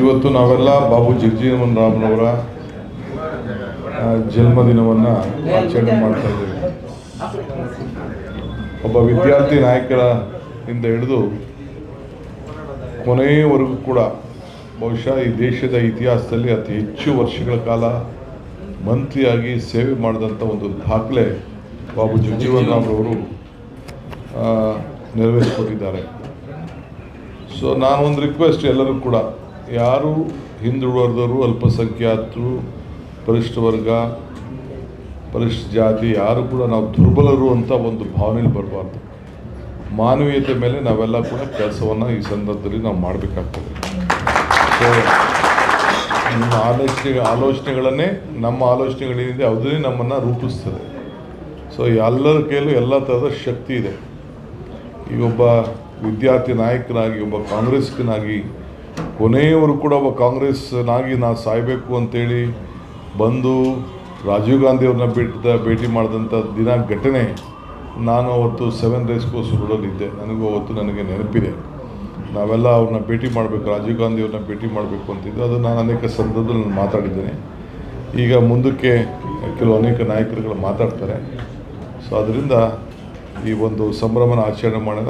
ಇವತ್ತು ನಾವೆಲ್ಲ ಬಾಬು ಜಗಜೀವನ್ ರಾಮ್ನವರ ಜನ್ಮದಿನವನ್ನ ಆಚರಣೆ ಮಾಡ್ತಾ ಇದ್ದೇವೆ. ಒಬ್ಬ ವಿದ್ಯಾರ್ಥಿ ನಾಯಕರ ಇಂದ ಹಿಡಿದು ಕೊನೆಯವರೆಗೂ ಕೂಡ ಬಹುಶಃ ಈ ದೇಶದ ಇತಿಹಾಸದಲ್ಲಿ ಅತಿ ಹೆಚ್ಚು ವರ್ಷಗಳ ಕಾಲ ಮಂತ್ರಿಯಾಗಿ ಸೇವೆ ಮಾಡಿದಂಥ ಒಂದು ದಾಖಲೆ ಬಾಬು ಜಗಜೀವನ್ ರಾಮ್ರವರು ನೆರವೇರಿಸಿಕೊಟ್ಟಿದ್ದಾರೆ. ಸೊ ನಾನು ಒಂದು ರಿಕ್ವೆಸ್ಟ್ ಎಲ್ಲರೂ ಕೂಡ ಯಾರು ಹಿಂದುಳಿದವರು ಅಲ್ಪಸಂಖ್ಯಾತರು ಪರಿಶಿಷ್ಟ ವರ್ಗ ಪರಿಶಿಷ್ಟ ಜಾತಿ, ಯಾರು ಕೂಡ ನಾವು ದುರ್ಬಲರು ಅಂತ ಒಂದು ಭಾವನೆಯಲ್ಲಿ ಬರಬಾರ್ದು. ಮಾನವೀಯತೆ ಮೇಲೆ ನಾವೆಲ್ಲ ಕೂಡ ಕೆಲಸವನ್ನು ಈ ಸಂದರ್ಭದಲ್ಲಿ ನಾವು ಮಾಡಬೇಕಾಗ್ತದೆ. ಸೊ ನಿಮ್ಮ ಆಲೋಚನೆ, ಆಲೋಚನೆಗಳನ್ನೇ, ನಮ್ಮ ಆಲೋಚನೆಗಳೇನಿದೆ ಅದನ್ನೇ ನಮ್ಮನ್ನು ರೂಪಿಸ್ತದೆ. ಸೊ ಎಲ್ಲರ ಕೈಲೂ ಎಲ್ಲ ಥರದ ಶಕ್ತಿ ಇದೆ. ಈ ಒಬ್ಬ ವಿದ್ಯಾರ್ಥಿ ನಾಯಕನಾಗಿ, ಒಬ್ಬ ಕಾಂಗ್ರೆಸ್ಕನಾಗಿ ಕೊನೆಯವರು ಕೂಡ ಒಬ್ಬ ಕಾಂಗ್ರೆಸ್ನಾಗಿ ನಾನು ಸಾಯಬೇಕು ಅಂತೇಳಿ ಬಂದು ರಾಜೀವ್ ಗಾಂಧಿಯವ್ರನ್ನ ಅವ್ರನ್ನ ಭೇಟಿ ಮಾಡಿದಂಥ ದಿನ ಘಟನೆ ನಾನು ಅವತ್ತು ಸೆವೆನ್ ರೇಸ್ ಕೋರ್ಸ್ ರೋಡಲ್ಲಿದ್ದೆ ನನಗೂ ಅವತ್ತು ನನಗೆ ನೆನಪಿದೆ. ನಾವೆಲ್ಲ ಅವ್ರನ್ನ ಭೇಟಿ ಮಾಡಬೇಕು, ರಾಜೀವ್ ಗಾಂಧಿಯವ್ರನ್ನ ಭೇಟಿ ಮಾಡಬೇಕು ಅಂತಿದ್ದು. ಅದು ನಾನು ಅನೇಕ ಸಂದರ್ಭದಲ್ಲಿ ನಾನು ಮಾತಾಡಿದ್ದೇನೆ. ಈಗ ಮುಂದಕ್ಕೆ ಕೆಲವು ಅನೇಕ ನಾಯಕರುಗಳು ಮಾತಾಡ್ತಾರೆ. ಸೊ ಅದರಿಂದ ಈ ಒಂದು ಸಂಭ್ರಮನ ಆಚರಣೆ ಮಾಡೋಣ.